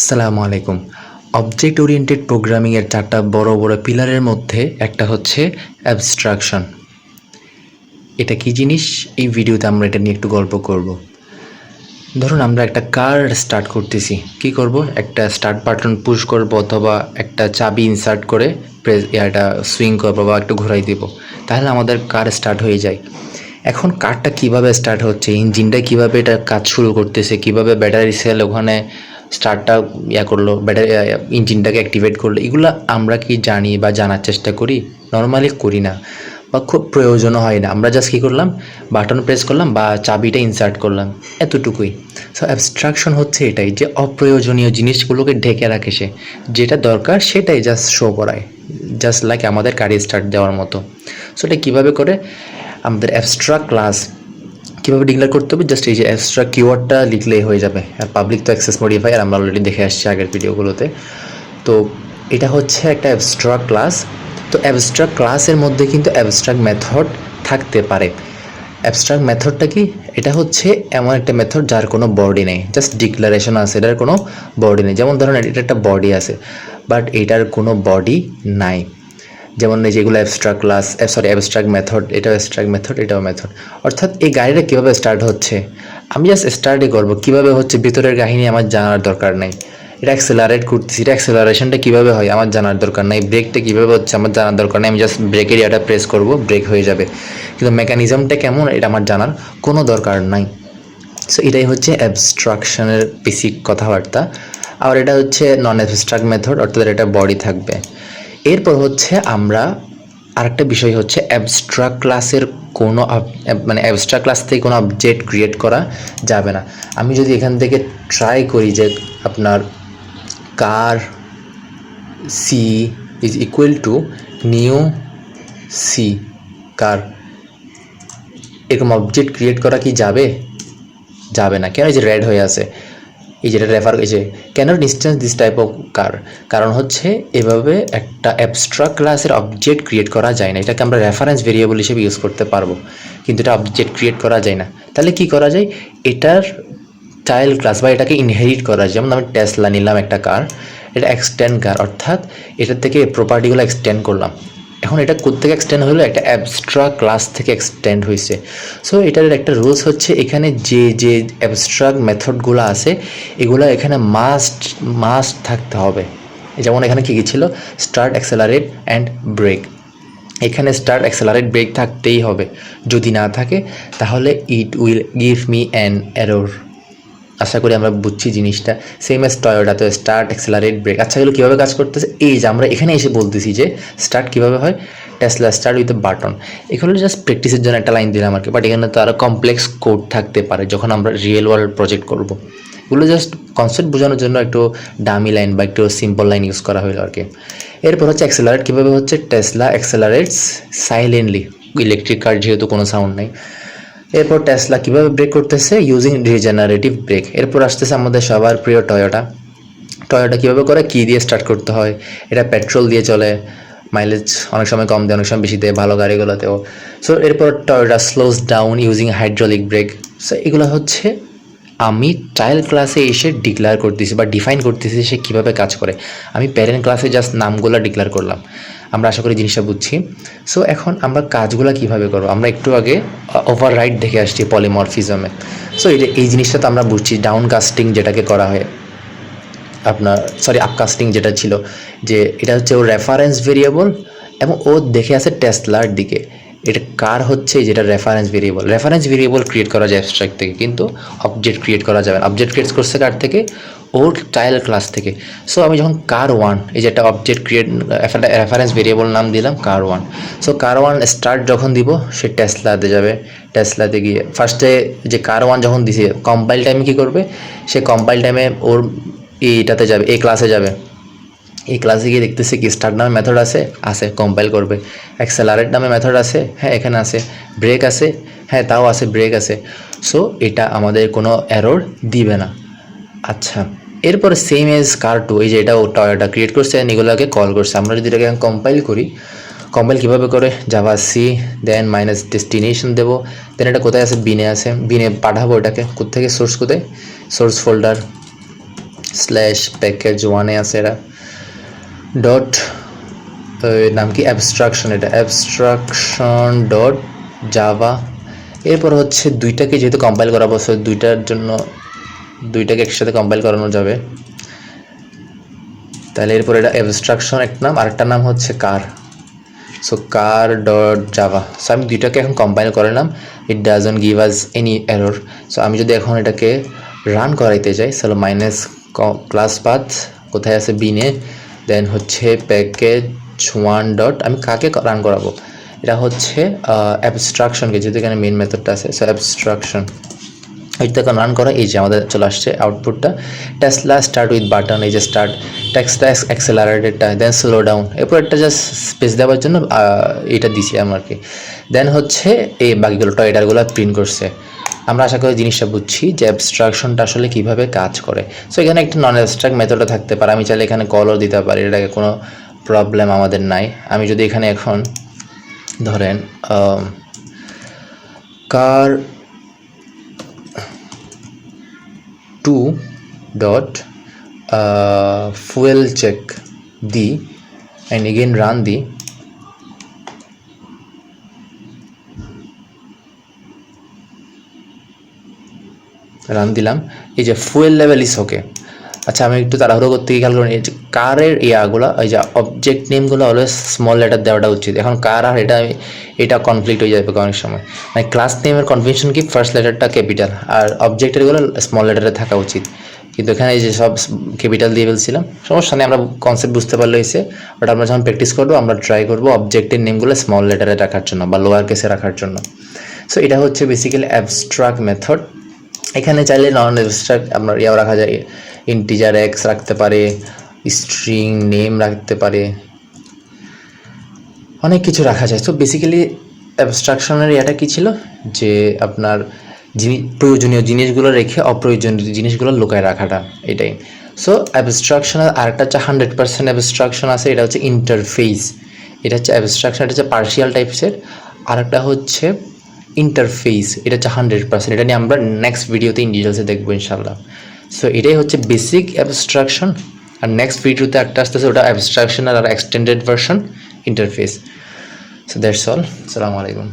আসসালামু আলাইকুম। Object oriented প্রোগ্রামিংয়ের চারটা বড় বড় পিলারের মধ্যে একটা হচ্ছে অ্যাবস্ট্রাকশন এটা কি জিনিস? এই ভিডিওতে আমরা এটা নিয়ে একটু গল্প করব। ধরুন আমরা একটা কার স্টার্ট করতেছি। কি করব? একটা স্টার্ট বাটন পুশ করব অথবা একটা চাবি ইনসার্ট করে প্রেস এটা সুইং করব বা একটু ঘোরাই দেবো। তাহলে আমাদের কার স্টার্ট হয়ে যায়। এখন কারটা কীভাবে স্টার্ট হচ্ছে? ইঞ্জিনটা কীভাবে এটা কাজ শুরু করতেছে? কীভাবে ব্যাটারি সেল ওখানে স্টার্টটা ইয়া করল ব্যাটারি ইঞ্জিনটাকে অ্যাক্টিভেট করল, এগুলো আমরা কি জানি বা জানার চেষ্টা করি? নর্মালি করি না বা খুব প্রয়োজনও হয় না। আমরা জাস্ট কী করলাম বাটন প্রেস করলাম বা চাবিটা ইনসার্ট করলাম, এতটুকুই। সো অ্যাবস্ট্রাকশন হচ্ছে এটাই যে অপ্রয়োজনীয় জিনিসগুলোকে ঢেকে রাখে সে। যেটা দরকার সেটাই জাস্ট শো করায় জাস্ট লাইক আমাদের গাড়ি স্টার্ট দেওয়ার মতো। সো এটা কীভাবে করে? আমাদের অ্যাবস্ট্রাক্ট ক্লাস কীভাবে ডিক্লেয়ার করতে হবে? জাস্ট এই যে এক্সট্রা কিওয়ার্ডটা লিখলেই হয়ে যাবে। আর পাবলিক তো অ্যাক্সেস মডিফায়ার আমরা অলরেডি দেখে আসছি আগের ভিডিওগুলোতে তো এটা হচ্ছে একটা অ্যাবস্ট্রাক্ট ক্লাস তো অ্যাবস্ট্রাক্ট ক্লাসের মধ্যে কিন্তু অ্যাবস্ট্রাক্ট মেথড থাকতে পারে। অ্যাবস্ট্রাক্ট মেথডটা কি? এটা হচ্ছে এমন একটা মেথড যার কোনো বডি নেই। জাস্ট ডিক্লারেশন আছে, এটার কোনো বডি নেই। যেমন ধরুন, এটা একটা বডি আছে বাট এটার কোনো বডি নাই। যেমন এই যেগুলো abstract class sorry abstract method এটাও অ্যাবস্ট্রাক্ট মেথড এটাও মেথড অর্থাৎ এই গাড়িটা কীভাবে স্টার্ট হচ্ছে? আমি জাস্ট স্টার্টই করব, কীভাবে হচ্ছে ভিতরের কাহিনী আমার জানার দরকার নেই। এটা অ্যাক্সেলারেট করতেছি, এটা অ্যাক্সেলারেশনটা কীভাবে হয় আমার জানার দরকার নেই। ব্রেকটা কীভাবে হচ্ছে আমার জানার দরকার নেই, আমি জাস্ট ব্রেকের ইয়াটা প্রেস করব ব্রেক হয়ে যাবে। কিন্তু মেকানিজমটা কেমন, এটা আমার জানার কোনো দরকার নাই। সো এটাই হচ্ছে অ্যাবস্ট্রাকশনের বেসিক কথাবার্তা। আর এটা হচ্ছে নন অ্যাবস্ট্রাক্ট মেথড অর্থাৎ এটা বডি থাকবে। এরপর হচ্ছে আমরা আরেকটা বিষয় হচ্ছে অ্যাবস্ট্রাক্ট ক্লাসের কোনো মানে অ্যাবস্ট্রাক্ট ক্লাস থেকে কোনো অবজেক্ট ক্রিয়েট করা যাবে না। আমি যদি এখান থেকে ট্রাই করি যে আপনার car C is equal to new C car এরকম অবজেক্ট ক্রিয়েট করা কি যাবে? যাবে না। কেন এই যে রেড হয়ে আছে? এই যেটা রেফার এই যে কেন distance this type of car কারণ হচ্ছে এভাবে একটা অ্যাবস্ট্রাক্ট ক্লাসের অবজেক্ট ক্রিয়েট করা যায় না। এটাকে আমরা রেফারেন্স ভেরিয়েবল হিসেবে ইউজ করতে পারব, কিন্তু এটা অবজেক্ট ক্রিয়েট করা যায় না। তাহলে কি করা যায়? এটার চাইল্ড ক্লাস বা এটাকে ইনহেরিট করা যায়। যেমন আমি টেসলা নিলাম একটা কার এটা এক্সটেন্ড কার অর্থাৎ এটার থেকে প্রপার্টিগুলো এক্সটেন্ড করলাম। এখন এটা কোথেকে এক্সটেন্ড হলো? একটা অ্যাবস্ট্রা ক্লাস থেকে এক্সটেন্ড হয়েছে। সো এটার একটা রুলস হচ্ছে, এখানে যে যে অ্যাবস্ট্রাক্ট মেথডগুলো আছে, এগুলো এখানে মাস্ট মাস্ট থাকতে হবে। যেমন এখানে কী কী ছিল স্টার্ট অ্যাক্সেলারেট অ্যান্ড ব্রেক এখানে স্টার্ট অ্যাক্সেলারেট ব্রেক থাকতেই হবে। যদি না থাকে, তাহলে it will give me an error আশা করি আমরা বুঝছি জিনিসটা। সেম এস টয়োটা তো স্টার্ট অ্যাক্সেলারেট ব্রেক আচ্ছা এগুলো কীভাবে কাজ করতেছে? এই যে আমরা এখানে এসে বলতেছি যে স্টার্ট কীভাবে হয়? টেসলা স্টার্ট উইথ বাটন এগুলো জাস্ট প্র্যাকটিসের জন্য একটা লাইন দিলাম আর কি বাট এখানে তো আরও কমপ্লেক্স কোড থাকতে পারে যখন আমরা রিয়েল ওয়ার্ল্ড প্রজেক্ট করব। এগুলো জাস্ট কনসেপ্ট বোঝানোর জন্য একটু ডামি লাইন বা একটু সিম্পল লাইন ইউজ করা হলো আর কি এরপর হচ্ছে অ্যাক্সেলারেট কীভাবে হচ্ছে? Tesla accelerates silently electric car যেহেতু কোনো সাউন্ড নেই। এরপর টেসলা কীভাবে ব্রেক করতেছে? ইউজিং রিজেনারেটিভ ব্রেক এরপর আসতেছে আমাদের সবার প্রিয় টয়োটা টয়োটা কীভাবে করে? কী দিয়ে স্টার্ট করতে হয়? এটা পেট্রোল দিয়ে চলে। মাইলেজ অনেক সময় কম দেয়, অনেক সময় বেশি দেয় ভালো গাড়িগুলোতেও। সো এরপর Toyota slows down using hydraulic brake so এগুলো হচ্ছে আমি চাইল্ড ক্লাসে এসে ডিক্লেয়ার করতেছি বা ডিফাইন করতেছি সে কীভাবে কাজ করে। আমি প্যারেন্ট ক্লাসে জাস্ট নামগুলো ডিক্লেয়ার করলাম। আমরা আশা করি জিনিসটা বুঝছি। সো এখন আমরা কাজগুলো কীভাবে করব? আমরা একটু আগে ওভার রাইট দেখে আসছি পলিমরফিজমে সো এটা এই জিনিসটা তো আমরা বুঝছি ডাউন কাস্টিং যেটাকে করা হয়। আপনার সরি আপকাস্টিং যেটা ছিল। যে, এটা হচ্ছে ওর রেফারেন্স ভেরিয়েবল এবং ও দেখে আছে টেসলার দিকে। এটা কার হচ্ছে যেটা reference variable reference variable create করা যায় অ্যাবস্ট্রাক্ট থেকে, কিন্তু অবজেক্ট ক্রিয়েট করা যাবে অবজেক্ট ক্রিয়েট করছে কার থেকে? ওর চাইল্ড ক্লাস থেকে। সো আমি যখন কার ওয়ান এই যে একটা অবজেক্ট ক্রিয়েট রেফারেন্স ভেরিয়েবল নাম দিলাম, car one so car one start যখন দিব, সে টেসলাতে যাবে। টেসলাতে গিয়ে ফার্স্টে যে কার ওয়ান যখন দিছে কম্পাইল টাইমে কী করবে? সে কম্পাইল টাইমে ওর এইটাতে যাবে এই ক্লাসে যাবে। এই ক্লাসে গিয়ে দেখতেছি কি স্টার্ট নামে মেথড আছে আছে কম্পাইল করবে। অ্যাক্সেলারেট নামে মেথড আছে হ্যাঁ এখানে আছে। ব্রেক আছে হ্যাঁ তাও আছে ব্রেক আছে। সো এটা আমাদের কোনো অ্যারোর দিবে না। আচ্ছা এরপরে সেম এজ কার টু এই যে এটা টয়োটা ক্রিয়েট করছে এগুলোকে কল করছে। আমরা যদি এটাকে কম্পাইল করি কম্পাইল কীভাবে করে? Java C then minus destination দেবো। দেন এটা কোথায় আছে? বিনে আছে। বিনে পাঠাবো এটাকে। কোথেকে সোর্স কোথায়? সোর্স ফোল্ডার স্ল্যাশ প্যাকেজ ওয়ানে আছে এরা ডট নাম কি? অ্যাবস্ট্রাকশন এটা অ্যাবস্ট্রাকশন ডট জাভা এরপর হচ্ছে দুইটাকে যেহেতু কম্পাইল করা বছর, দুইটার জন্য, দুইটাকে একসাথে কম্পাইল করানো যাবে। তাহলে এরপর এটা অ্যাবস্ট্রাকশন একটা নাম, আরেকটা নাম হচ্ছে car so car dot Java so আমি দুইটাকে এখন কম্পাইল করলাম it doesn't give us any error so আমি যদি এখন এটাকে রান করাইতে যাই, তাহলে মাইনাস ক্লাস পাথ কোথায় আছে? বিনে দেন হচ্ছে প্যাকেজ ওয়ান ডট আমি কাকে রান করাবো? এটা হচ্ছে অ্যাবস্ট্রাকশনকে যেহেতু এখানে মেন মেথডটা আছে সো অ্যাবস্ট্রাকশন এটা রান করা, এই যে আমাদের চলে আসছে আউটপুটটা টেসলা স্টার্ট উইথ বাটন এই যে স্টার্ট টেক্সটা অ্যাক্সেলারেটেডটা দেন স্লো ডাউন এরপর একটা জাস্ট স্পেস দেওয়ার জন্য এটা দিছি আমার কি। দেন হচ্ছে, এই বাকিগুলো টয়টারগুলো প্রিন্ট করছে। আমরা আশা করি জিনিসটা বুঝছি যে অ্যাবস্ট্রাকশনটা আসলে কীভাবে কাজ করে। সো এখানে একটা নন অ্যাবস্ট্রাক্ট মেথডও থাকতে পারে। আমি চাইলে এখানে কলও দিতে পারি এটাকে কোনো প্রবলেম আমাদের নাই। আমি যদি এখানে এখন ধরেন car two dot fuel check the and again run দি রান দিলাম। এই যে ফুয়েল লেভেল ইস ওকে আচ্ছা আমি একটু তাড়াহুড়ো করতে গিয়ে খেয়াল করি এই যে কারের ইয়াগুলো, এই যে অবজেক্ট নেমগুলো অলওয়েজ স্মল লেটার দেওয়াটা উচিত। এখন কার আর এটা এটা কনফ্লিক্ট হয়ে যাবে অনেক সময়। মানে ক্লাস নেমের কনভেনশন কি ফার্স্ট লেটারটা ক্যাপিটাল আর অবজেক্টেরগুলো স্মল লেটারে থাকা উচিত। কিন্তু এখানে এই যে সব ক্যাপিটাল দিয়ে ফেলছিলাম, সমস্যা নেই, আমরা কনসেপ্ট বুঝতে পারলে হয়েছে। বাট আমরা যখন প্র্যাকটিস করব, আমরা ট্রাই করব অবজেক্টের নেমগুলো স্মল লেটারে রাখার জন্য বা লোয়ার কেসে রাখার জন্য। সো এটা হচ্ছে বেসিক্যালি অ্যাবস্ট্রাক্ট মেথড এখানে চাইলে নন অ্যাবস্ট্রাক্ট আপনার ইয়াও রাখা যায় ইন্টিজার এক্স রাখতে পারে স্ট্রিং নেম রাখতে পারে। অনেক কিছু রাখা যায়। তো বেসিক্যালি অ্যাবস্ট্রাকশনের ইয়াটা কী ছিল? যে আপনার জিনিস প্রয়োজনীয় জিনিসগুলো রেখে অপ্রয়োজনীয় জিনিসগুলো লুকায় রাখাটা, এটাই। সো অ্যাবস্ট্রাকশনের আরেকটা হচ্ছে হান্ড্রেড পার্সেন্ট অ্যাবস্ট্রাকশন আছে, এটা হচ্ছে ইন্টারফেস এটা হচ্ছে অ্যাবস্ট্রাকশন এটা হচ্ছে পার্শিয়াল টাইপসের আরেকটা হচ্ছে ইন্টারফেস এটা হচ্ছে হান্ড্রেড পার্সেন্ট এটা নিয়ে আমরা নেক্সট ভিডিওতে ইন ডিটেলসে দেখব ইনশাল্লাহ সো এটাই হচ্ছে বেসিক অ্যাবস্ট্রাকশন আর নেক্সট ভিডিওতে একটা আসতেছে, ওটা abstraction R extended version interface so that's all সালামু আলাইকুম